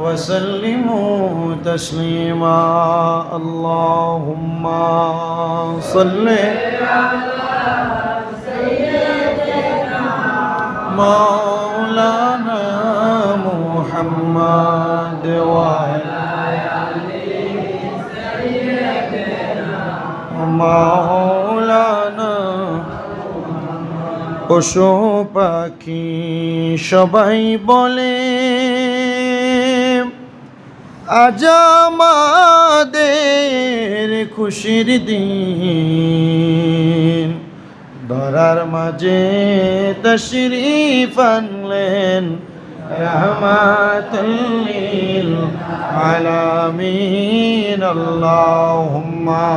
وسلموا تسليما اللهم صل مولانا محمد وعلى مولانا পশু পাখি সবাই বলে আজ খুশির দিন। ধরার মাঝে তশরিফ আনলেন রহমাতুল্লিল আলামিন। আল্লাহুম্মা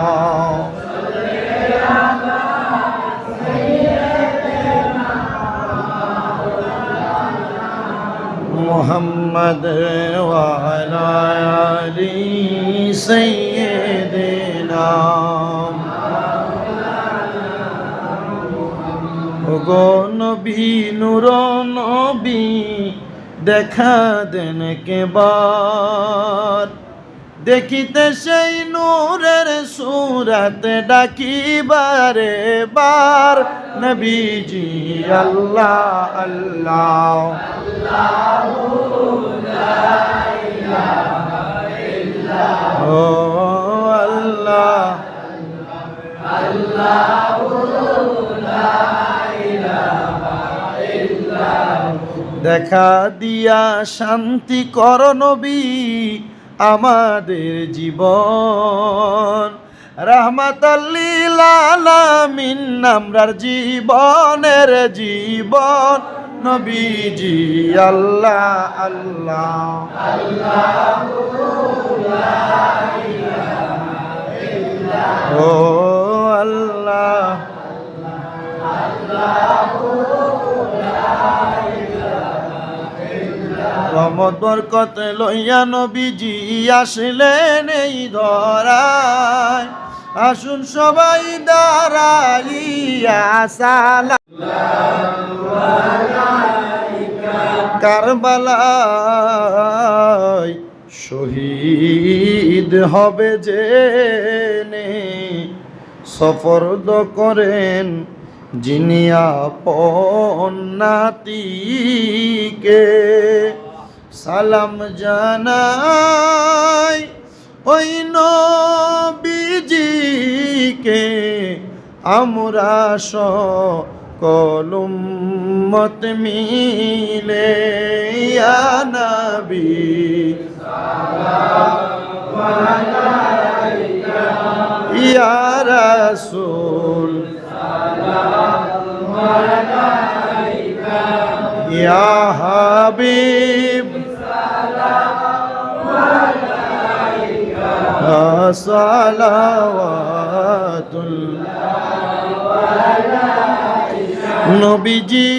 محمد وعلى آل سيدنا ওগো নবী নূর নবী দেখা দেন কেবার দেখিতে সেই নূরের সুরাতে ডাকিবারে বার। নবীজি, আল্লাহ আল্লাহ। ও আল্লাহ। দেখা দিয়া শান্তি কর নবী। আমাদের জীবন। রহমতাল্লিল আলামিন আমরার জীবনের জীবন। নবীজি আল্লাহ আল্লাহ। ও আল্লাহ। রহমত, বরকত লইয়া নবীজি আসলেন এই ধরায়। আসুন সবাই দাঁড়াইয়া সালা কারবালায় শহীদ হবে জেনে সফরদ করেন যিনি আপন নাতিকে। সালাম জানাই ওই নবীজিকে। আমরা কলুম্মত মিলে নবী। ইয়া রাসূল। ইয়া হাবিব। সালাওয়াতুল নবীজি।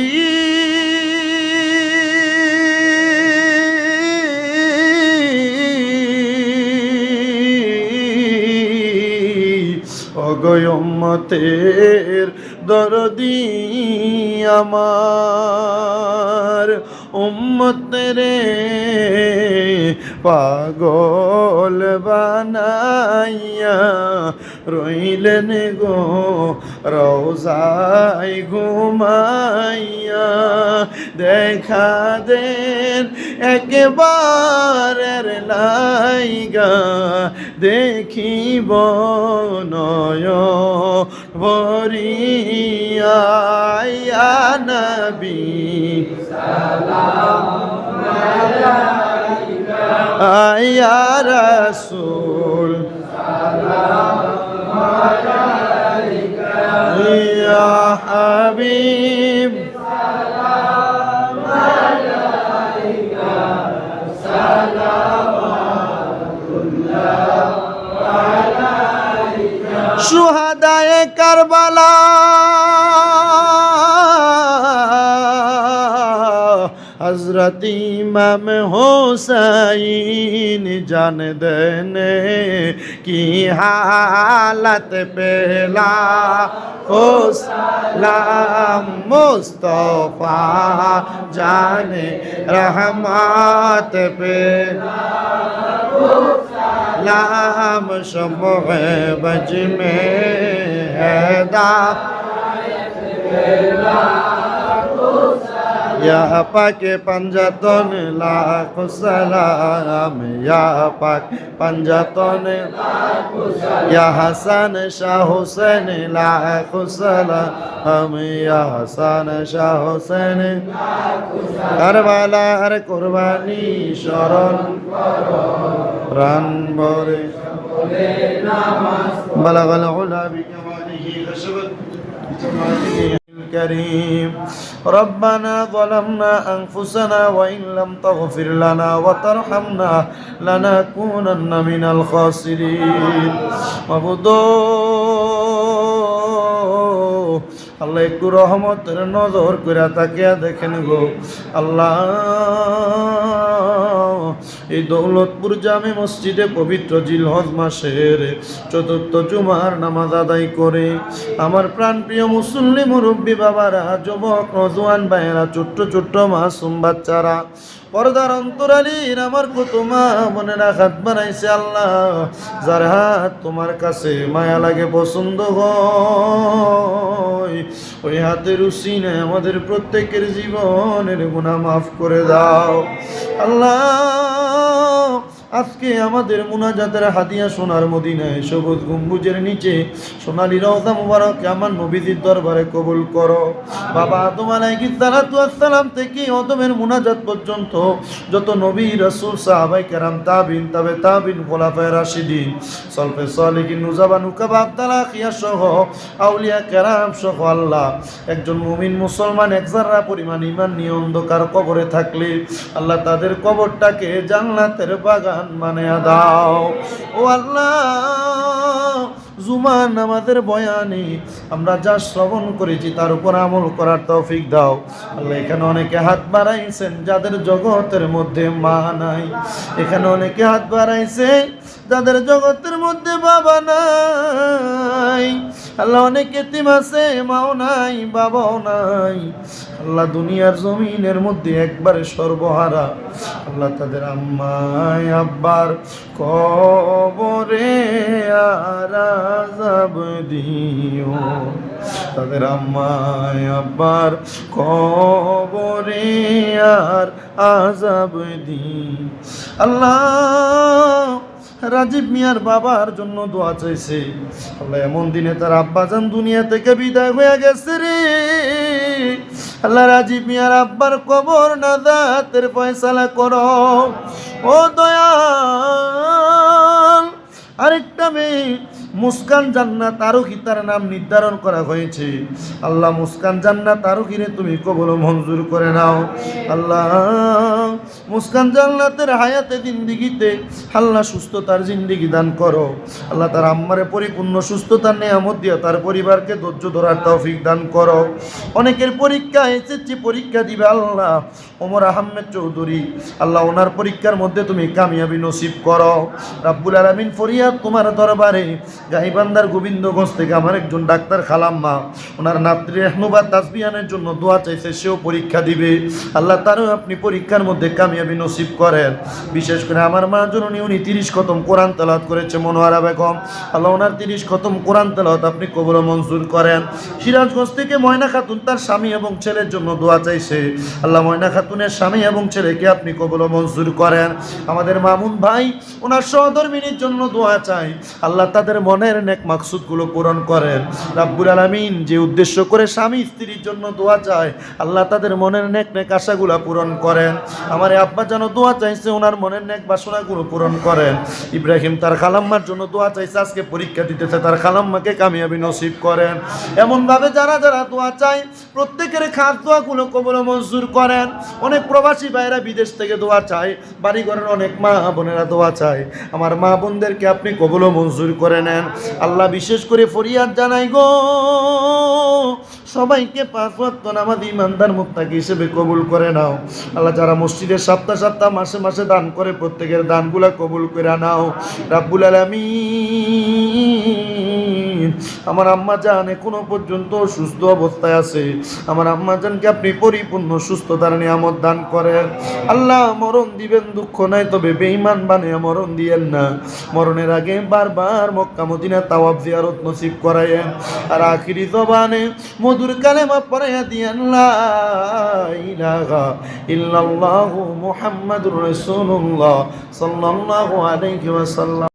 অগয়মতের দরদি আমার। উম্মতেরে পাগল বানাইয়া রইলেন গো রোজাই ঘুমাইয়া। দেখা দেন একবারের লাইগা দেখিব নয় ভরিয়া নবী। আয়া রসুল। ইয়া হাবিব। সুহাদায়ে কারবালা हजरत इमाम हुसैन जान देने की हालत पेला सलाम मुस्तफा जाने रहमत पे लाम शमह बज में हैदा ইয়া পাকে পাঞ্জাতন লাখ সালাম, ইয়া পাক পাঞ্জাতন ইয়া হাসান শাহ হোসেন লাখ সালাম, ইয়া হাসান শাহ হোসেন কারবালার কোরবানি শরণ প্রাণ ভরে بلغ العلا بكماله خشبت بجماله الكريم ربنا ظلمنا أنفسنا وإن لم تغفر لنا وترحمنا لنكونن من الخاسرين وبدو আল্লাহ একটু রহমতের নজর করে তাকিয়া দেখেন গো আল্লাহ এই দৌলতপুর জামে মসজিদে পবিত্র জিলহজ মাসের চতুর্থ জুমার নামাজ আদায় করে। আমার প্রাণপ্রিয় মুসল্লি মুরব্বী বাবারা, যুবক, নজওয়ান ভাইয়েরা, ছোট্ট ছোট্ট মাসুম বাচ্চারা পর্দার অন্তরালীন আমার কুতুমা মনে রাখাত বানাইছে আল্লাহ। যার হাত তোমার কাছে মায়া লাগে পছন্দ ওই হাতের উসিনে আমাদের প্রত্যেকের জীবনের গুণা মাফ করে দাও। আল্লাহ আজকে আমাদের মুনাজাতের হাদিয়া সোনার মদিনায় সবুজ গম্বুজের নিচে সোনালি রওজা মুবারক আমার নবীজির দরবারে কবুল করো। বাবা আদম সালাতু আসসালাম থেকে অদমের মুনাজাত পর্যন্ত যত নবী, রাসূল সাহাবাই কেরাম, তাবিন, তবে তাবিন, খোলাফায়ে রাশিদিন, সলফে সালিহিন, নুজাবা, নুকাবা, আব্দালা খিয়া সহ আউলিয়া কেরাম সহ আল্লাহ। একজন মুমিন মুসলমান একজাররা পরিমাণ ইমান নিয়ে অন্ধকার কবরে থাকলে আল্লাহ তাদের কবরটাকে জান্নাতের বাগান বানিয়ে দাও। ও আল্লাহ জুমান আমাদের বয়ানে আমরা যা শ্রবণ করেছি তার উপর আমল করার তৌফিক দাও। আল্লাহ, এখানে অনেকে হাত বাড়াইছেন যাদের জগতের মধ্যে মা নাই। এখানে অনেকে হাত বাড়াইছে যাদের জগতের মধ্যে বাবা নাই। আল্লাহ, অনেক এতিম আছে, মাও নাই, বাবাও নাই। আল্লাহ দুনিয়ার জমিনের মধ্যে একবারে সর্বহারা। আল্লাহ তাদের আম্মায়, আব্বার কবরে আরাজাব দিও। তাদের আম্মায়, আব্বার কবরে আর আজাব দি আল্লাহ রাজীব মিয়ার বাবার জন্য দোয়া চাইছে। আল্লাহ এমন দিনে তার আব্বাজান দুনিয়া থেকে বিদায় হয়ে গেছে রে। আল্লাহ রাজীব মিয়ার আব্বার কবর না দাতের ফয়সালা করো। ও দয়া আরেকটা মেয়ে মুস্কান জান্নাত আরোহী তার নাম নির্ধারণ করা হয়েছে। আল্লাহ মুস্কান জান্নাত আরোহীরে তুমি কবল মঞ্জুর করে নাও। আল্লাহ মুস্কান জান্নাতের হায়াতে জিন্দিগিতে আল্লাহ সুস্থতার জিন্দিগি দান করো। আল্লাহ তার আম্মারে পরিপূর্ণ সুস্থতার নেয়ামত দিয়ে তার পরিবারকে ধৈর্য ধরার তৌফিক দান করো। অনেকের পরীক্ষা এসেছে পরীক্ষা দিবে আল্লাহ। ওমর আহমেদ চৌধুরী, আল্লাহ ওনার পরীক্ষার মধ্যে তুমি কামিয়াবি নসিব করো। রাব্বুল আলমিন ফরিয়াদ তোমার দরবারে গাইবান্দার গোবিন্দগঞ্জ থেকে আমার একজন ডাক্তার খালাম্মা, ওনার নাত্রী এহনুবাদ তাসবিয়ানের জন্য দোয়া চাইছে, সেও পরীক্ষা দিবে। আল্লাহ তারও আপনি পরীক্ষার মধ্যে কামিয়াবি নসিব করেন। বিশেষ করে আমার মা জননী, উনি তিরিশ খতম কোরআন তেলাওয়াত করেছে মনোয়ারা বেগম। আল্লাহ ওনার তিরিশ খতম কোরআন তেলাওয়াত আপনি কবর মঞ্জুর করেন। সিরাজগঞ্জ থেকে ময়না খাতুন তার স্বামী এবং ছেলের জন্য দোয়া চাইছে। আল্লাহ ময়না খাতুনের স্বামী এবং ছেলেকে আপনি কবর মঞ্জুর করেন। আমাদের মামুন ভাই, ওনার সহধর্মিনীর জন্য দোয়া চাই আল্লাহ তাদের মনের নেক মাকসুদগুলো পূরণ করেন। রাব্বুল আলামিন যে উদ্দেশ্য করে স্বামী স্ত্রীর জন্য দোয়া চায়, আল্লাহ তাদের মনের নেক নেক আশাগুলা পূরণ করেন। আমার আব্বা যেন দোয়া চাইছে ওনার মনের নেক বাসনাগুলো পূরণ করেন। ইব্রাহিম তার খালাম্মার জন্য দোয়া চাইছে, আজকে পরীক্ষা দিতেছে, তার খালাম্মাকে কামিয়াবি নসিব করেন। এমনভাবে যারা যারা দোয়া চায়, প্রত্যেকের খাস দোয়াগুলো কবল মঞ্জুর করেন। অনেক প্রবাসী ভাইয়েরা বিদেশ থেকে দোয়া চায়, বাড়িঘরের অনেক মা বোনেরা দোয়া চায়। আমার মা বোনদেরকে আপনি কবল মঞ্জুর করে নেন। আল্লাহ বিশেষ করে ফরিয়াদ জানাই গো। সবাইকে পাঁচ ওয়াক্ত নামাজ ইমানদার মুক্তাকে হিসেবে কবুল করে নাও। আল্লাহ যারা মসজিদের সপ্তাহ সপ্তাহ, মাসে মাসে দান করে, প্রত্যেকের দানগুলা কবুল করে নাও। রাব্বুল আলামিন। আমার আম্মা জান এখনও পর্যন্ত সুস্থ অবস্থায় আছে। আমার আম্মা জানকে আপনি পরিপূর্ণ সুস্থতার নিয়ামত দান করেন। আল্লাহ মরণ দিবেন দুঃখ নাই, তবে বেঈমান বানিয়ে মরণ দিয়েন না। মরণের আগে বারবার মক্কা মদিনা তাওয়াব জিয়ারত নসিব করায়েন। আর আখিরি জবানে মধুর কালেমা পড়াইয়া দিয়েন, লা ইলাহা ইল্লাল্লাহু মুহাম্মাদুর রাসূলুল্লাহ সাল্লাল্লাহু আলাইহি ওয়াসাল্লাম।